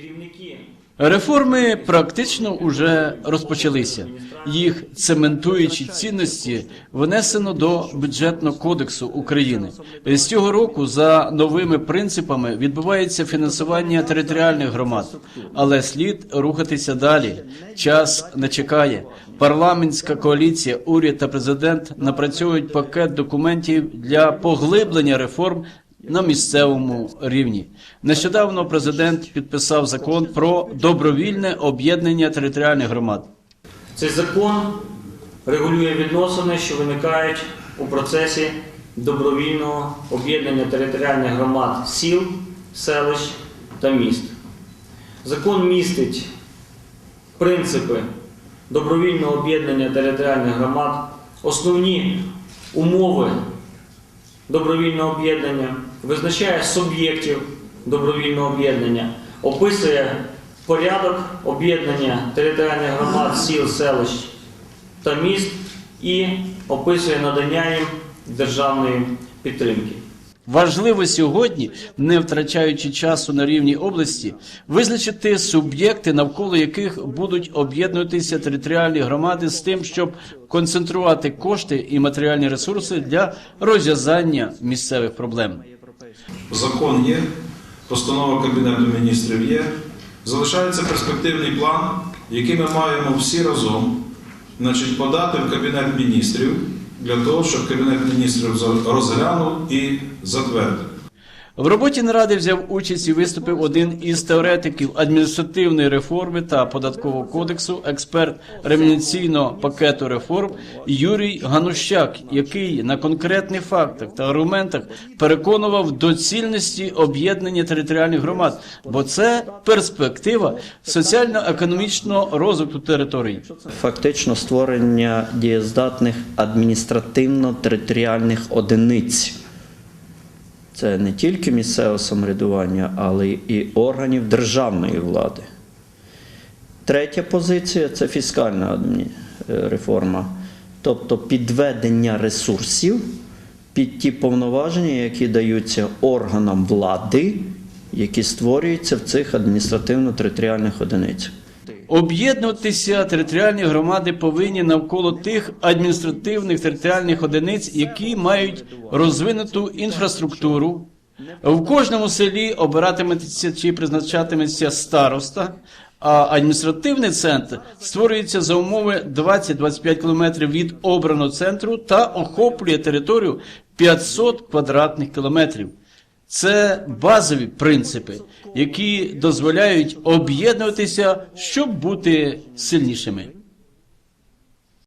Керівники Реформи практично уже розпочалися. Їх цементуючі цінності внесено до бюджетного кодексу України. З цього року за новими принципами відбувається фінансування територіальних громад, але слід рухатися далі. Час не чекає. Парламентська коаліція, уряд та президент напрацьовують пакет документів для поглиблення реформ на місцевому рівні. Нещодавно президент підписав закон про добровільне об'єднання територіальних громад. Цей закон регулює відносини, що виникають у процесі добровільного об'єднання територіальних громад сіл, селищ та міст. Закон містить принципи добровільного об'єднання територіальних громад, основні умови добровільного об'єднання, визначає суб'єктів добровільного об'єднання, описує порядок об'єднання територіальних громад, сіл, селищ та міст і описує надання їм державної підтримки. Важливо сьогодні, не втрачаючи часу на рівні області, визначити суб'єкти, навколо яких будуть об'єднуватися територіальні громади з тим, щоб концентрувати кошти і матеріальні ресурси для розв'язання місцевих проблем. Закон є, постанова Кабінету міністрів є. Залишається перспективний план, який ми маємо всі разом значить, подати в Кабінет міністрів для того, щоб Кабінет міністрів розглянув і затвердив. В роботі наради взяв участь і виступив один із теоретиків адміністративної реформи та податкового кодексу, експерт революційного пакету реформ Юрій Ганущак, який на конкретних фактах та аргументах переконував доцільності об'єднання територіальних громад, бо це перспектива соціально-економічного розвитку території. Фактично створення дієздатних адміністративно-територіальних одиниць. Це не тільки місцеве самоврядування, але і органів державної влади. Третя позиція це фіскальна е, реформа, тобто підведення ресурсів під ті повноваження, які даються органам влади, які створюються в цих адміністративно-територіальних одиницях. Об'єднуватися територіальні громади повинні навколо тих адміністративних територіальних одиниць, які мають розвинуту інфраструктуру. В кожному селі обиратиметься чи призначатиметься староста, а адміністративний центр створюється за умови 20-25 кілометрів від обраного центру та охоплює територію 500 квадратних кілометрів. Це базові принципи, які дозволяють об'єднуватися, щоб бути сильнішими.